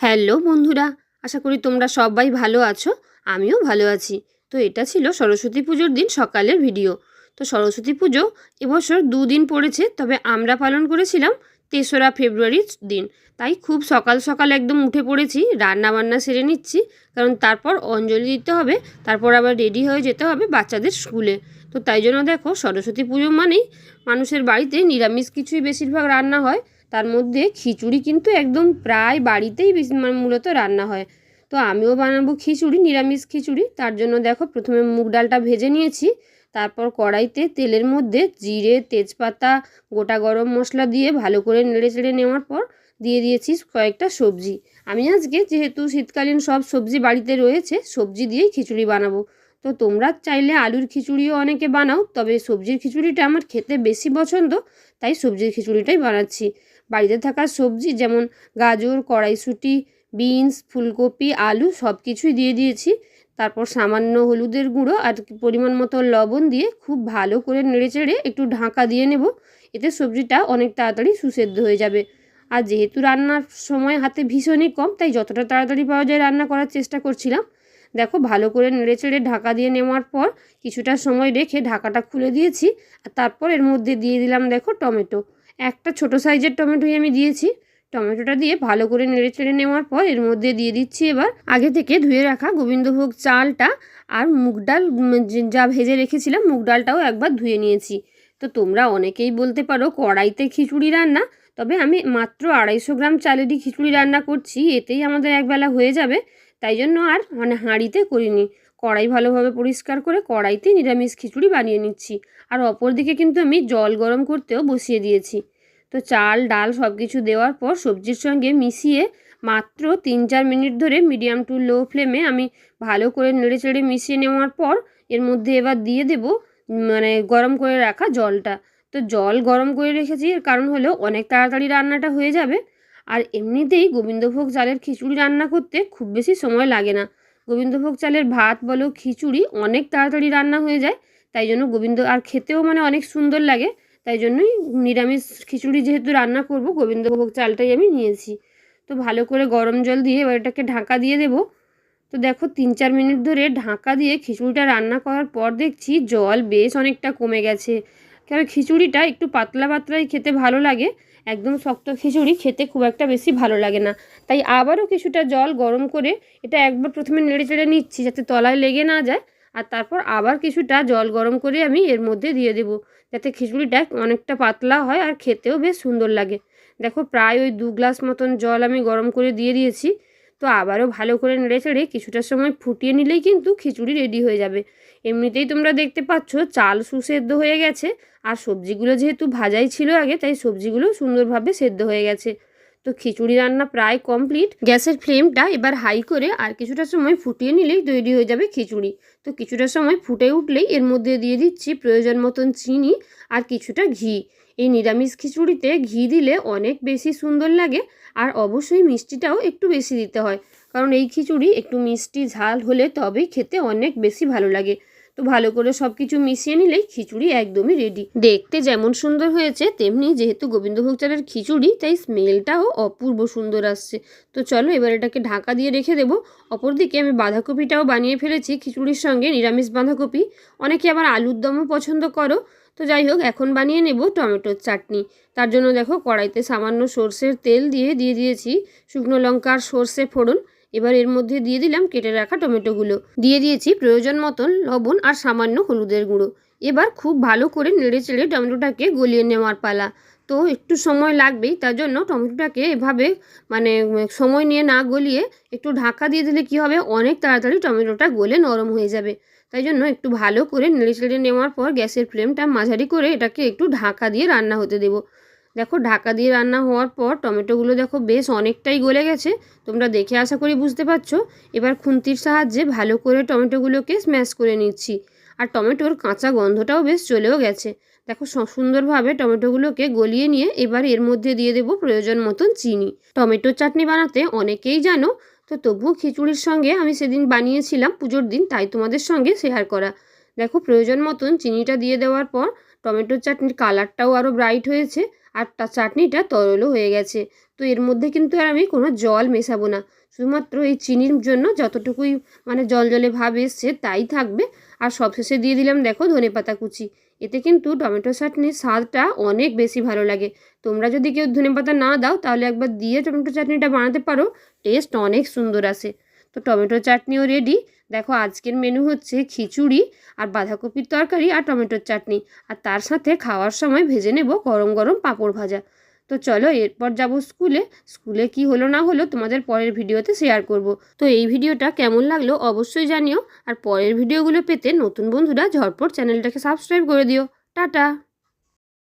Hello বন্ধুরা, আশা করি তোমরা সবাই ভালো আছো, আমিও ভালো আছি। তো এটা ছিল সরস্বতী পুজোর দিন সকালের ভিডিও। তো সরস্বতী পুজো এবছর দুদিন পড়েছে, তবে আমরা পালন করেছিলাম তেসরা ফেব্রুয়ারির দিন। তাই খুব সকাল সকাল একদম উঠে পড়েছি রান্না বান্না সেরে নিচ্ছি, কারণ তারপর অঞ্জলি দিতে হবে, তারপর আবার রেডি হয়ে যেতে হবে বাচ্চাদের স্কুলে। তো তাই জন্য দেখো, সরস্বতী পুজো মানেই মানুষের বাড়িতে নিরামিষ কিছুই বেশিরভাগ রান্না হয় তার মধ্যে খিচুড়ি কিন্তু একদম প্রায় বাড়িতেই মানে মূলত রান্না হয়। তো আমিও বানাবো খিচুড়ি, নিরামিষ খিচুড়ি। তার জন্য দেখো প্রথমে মুগ ডালটা ভেজে নিয়েছি। তারপর কড়াইতে তেলের মধ্যে জিরে, তেজপাতা, গোটা গরম মশলা দিয়ে ভালো করে নেড়ে চেড়ে নেওয়ার পর দিয়ে দিয়েছি কয়েকটা সবজি। আমি আজকে যেহেতু শীতকালীন সব সবজি বাড়িতে রয়েছে, সবজি দিয়েই খিচুড়ি বানাবো। তো তোমরা চাইলে আলুর খিচুড়িও অনেকে বানাও, তবে সবজির খিচুড়িটা আমার খেতে বেশি পছন্দ, তাই সবজির খিচুড়িটাই বানাচ্ছি। বাড়িতে থাকা সবজি যেমন গাজর, কড়াইশুঁটি, বিনস, ফুলকপি, আলু সব কিছুই দিয়ে দিয়েছি। তারপর সামান্য হলুদের গুঁড়ো আর পরিমাণ মতো লবণ দিয়ে খুব ভালো করে নেড়ে চেড়ে একটু ঢাকা দিয়ে নেব। এতে সবজিটা অনেক তাড়াতাড়ি সুসেদ্ধ হয়ে যাবে। আর যেহেতু রান্নার সময় হাতে ভীষণই কম, তাই যতটা তাড়াতাড়ি পাওয়া যায় রান্না করার চেষ্টা করছিলাম। দেখো, ভালো করে নেড়ে চেড়ে ঢাকা দিয়ে নেওয়ার পর কিছুটা সময় রেখে ঢাকাটা খুলে দিয়েছি। আর তারপর এর মধ্যে দিয়ে দিলাম, দেখো, টমেটো। একটা ছোট সাইজের টমেটোই আমি দিয়েছি। টমেটোটা দিয়ে ভালো করে নেড়ে চেড়ে নেওয়ার পর এর মধ্যে দিয়ে দিচ্ছি এবার আগে থেকে ধুয়ে রাখা গোবিন্দভোগ চালটা আর মুগ ডাল যা ভেজে রেখেছিলাম মুগ ডালটাও একবার ধুয়ে নিয়েছি। তো তোমরা অনেকেই বলতে পারো কড়াইতে খিচুড়ি রান্না, তবে আমি মাত্র আড়াইশো গ্রাম চালেরই খিচুড়ি রান্না করছি, এতেই আমাদের একবেলা হয়ে যাবে, তাই জন্য আর মানে হাঁড়িতে করিনি। কড়াই ভালোভাবে পরিষ্কার করে কড়াইতে নিরামিষ খিচুড়ি বানিয়ে নিচ্ছি। আর অপর দিকে কিন্তু আমি জল গরম করতেও বসিয়ে দিয়েছি। তো চাল, ডাল সব কিছু দেওয়ার পর সবজির সঙ্গে মিশিয়ে মাত্র তিন চার মিনিট ধরে মিডিয়াম টু লো ফ্লেমে আমি ভালো করে নেড়ে চেড়ে মিশিয়ে নেওয়ার পর এর মধ্যে এবার দিয়ে দেব মানে গরম করে রাখা জলটা। তো জল গরম করে রেখেছি, এর কারণ হলো অনেক তাড়াতাড়ি রান্নাটা হয়ে যাবে। আর এমনিতেই গোবিন্দভোগ চালের খিচুড়ি রান্না করতে খুব বেশি সময় লাগে না। গোবিন্দভোগ চালের ভাত বলো, খিচুড়ি অনেক তাড়াতাড়ি রান্না হয়ে যায়। তাই জন্য গোবিন্দ, আর খেতেও মানে অনেক সুন্দর লাগে। তাই জন্যই নিরামিষ খিচুড়ি যেহেতু রান্না করব, গোবিন্দভোগ চালটাই আমি নিয়েছি। তো ভালো করে গরম জল দিয়ে এবার এটাকে ঢাকা দিয়ে দেবো। তো দেখো তিন চার মিনিট ধরে ঢাকা দিয়ে খিচুড়িটা রান্না করার পর দেখছি জল বেশ অনেকটা কমে গেছে। কারণ খিচুড়িটা একটু পাতলা পাতলাই খেতে ভালো লাগে, একদম শক্ত খিচুড়ি খেতে খুব একটা বেশি ভালো লাগে না। তাই আবারও কিছুটা জল গরম করে এটা একবার প্রথমে নেড়ে চেড়ে নিচ্ছি যাতে তলায় লেগে না যায়, আর তারপর আবার কিছুটা জল গরম করে আমি এর মধ্যে দিয়ে দেবো, যাতে খিচুড়িটা অনেকটা পাতলা হয় আর খেতেও বেশ সুন্দর লাগে। দেখো প্রায় ওই দু গ্লাস মতন জল আমি গরম করে দিয়ে দিয়েছি তো আবারও ভালো করে নেড়ে চেড়ে কিছুটা সময় ফুটিয়ে নিলেই কিন্তু খিচুড়ি রেডি হয়ে যাবে। এমনিতেই তোমরা দেখতে পাচ্ছ চাল সুসেদ্ধ হয়ে গেছে, আর সবজিগুলো যেহেতু ভাজাই ছিল আগে, তাই সবজিগুলো সুন্দরভাবে সেদ্ধ হয়ে গেছে। তো খিচুড়ি রান্না প্রায় কমপ্লিট গ্যাসের ফ্লেমটা এবার হাই করে আর কিছুটা সময় ফুটিয়ে নিলেই তৈরি হয়ে যাবে খিচুড়ি। তো কিছুটা সময় ফুটে উঠলেই এর মধ্যে দিয়ে দিচ্ছি প্রয়োজন মতন চিনি আর কিছুটা ঘি। এই নিরামিষ খিচুড়িতে ঘি দিলে অনেক বেশি সুন্দর লাগে আর অবশ্যই মিষ্টিটাও একটু বেশি দিতে হয়। কারণ এই খিচুড়ি একটু মিষ্টি ঝাল হলে তবেই খেতে অনেক বেশি ভালো লাগে। তো ভালো করে সব কিছু মিশিয়ে নিলেই খিচুড়ি একদমই রেডি দেখতে যেমন সুন্দর হয়েছে, তেমনি যেহেতু গোবিন্দভোগ চালের খিচুড়ি, তাই স্মেলটাও অপূর্ব সুন্দর আসছে। তো চলো এবার এটাকে ঢাকা দিয়ে রেখে দেবো। অপরদিকে আমি বাঁধাকপিটাও বানিয়ে ফেলেছি খিচুড়ির সঙ্গে, নিরামিষ বাঁধাকপি। অনেকে আবার আলুর দমও পছন্দ করো। তো যাই হোক, এখন বানিয়ে নেব টমেটোর চাটনি। তার জন্য দেখো কড়াইতে সামান্য সর্ষের তেল দিয়ে দিয়ে দিয়েছি। শুকনো লঙ্কার সর্ষে ফোড়ন। এবার এর মধ্যে দিয়ে দিলাম কেটে রাখা টমেটোগুলো। দিয়ে দিয়েছি প্রয়োজন মতন লবণ আর সামান্য হলুদের গুঁড়ো। এবার খুব ভালো করে নেড়ে চেড়ে টমেটোটাকে গলিয়ে নেওয়ার পালা। তো একটু সময় লাগবেই, তার জন্য টমেটোটাকে এভাবে মানে সময় নিয়ে না গলিয়ে একটু ঢাকা দিয়ে দিলে কি হবে? অনেক তাড়াতাড়ি টমেটোটা গলে নরম হয়ে যাবে। তাই জন্য একটু ভালো করে নেড়ে চেড়ে নেওয়ার পর গ্যাসের ফ্লেমটা মাঝারি করে এটাকে একটু ঢাকা দিয়ে রান্না হতে দেবো। দেখো ঢাকা দিয়ে রান্না হওয়ার পর টমেটোগুলো দেখো বেশ অনেকটাই গলে গেছে। তোমরা দেখে আশা করি বুঝতে পারছ। এবার খুন্তির সাহায্যে ভালো করে টমেটোগুলোকে স্ম্যাশ করে নিচ্ছি। আর টমেটোর কাঁচা গন্ধটাও বেশ চলেও গেছে। দেখো সুন্দরভাবে টমেটোগুলোকে গলিয়ে নিয়ে এবার এর মধ্যে দিয়ে দেবো প্রয়োজন মতন চিনি। টমেটোর চাটনি বানাতে অনেকেই জানো, তো তবুও খিচুড়ির সঙ্গে আমি সেদিন বানিয়েছিলাম, পুজোর দিন, তাই তোমাদের সঙ্গে শেয়ার করা। দেখো প্রয়োজন মতন চিনিটা দিয়ে দেওয়ার পর টমেটোর চাটনির কালারটাও আরও ব্রাইট হয়েছে। আর চাটনিটা তরলও হয়ে গেছে। তো এর মধ্যে কিন্তু আর আমি কোনো জল মেশাবো না। শুধুমাত্র এই চিনির জন্য যতটুকুই মানে জল জলে ভাব এসছে তাই থাকবে। আর সবশেষে দিয়ে দিলাম দেখো ধনে পাতা কুচি। এতে কিন্তু টমেটো চাটনির স্বাদটা অনেক বেশি ভালো লাগে। তোমরা যদি কেউ ধনে পাতা না দাও তাহলে একবার দিয়ে টমেটো চাটনিটা বানাতে পারো। টেস্ট অনেক সুন্দর আসে। তো টমেটো চাটনিও রেডি দেখো, আজকের মেনু হচ্ছে খিচুড়ি আর বাঁধাকপির তরকারি আর টমেটোর চাটনি। আর তার সাথে খাওয়ার সময় ভেজে নেব গরম গরম পাঁপড় ভাজা। তো চলো, এরপর যাব স্কুলে। স্কুলে কি হলো না হলো তোমাদের পরের ভিডিওতে শেয়ার করব। তো এই ভিডিওটা কেমন লাগল অবশ্যই জানিও। আর পরের ভিডিওগুলো পেতে নতুন বন্ধুরা ঝটপট চ্যানেলটাকে সাবস্ক্রাইব করে দিও। টাটা!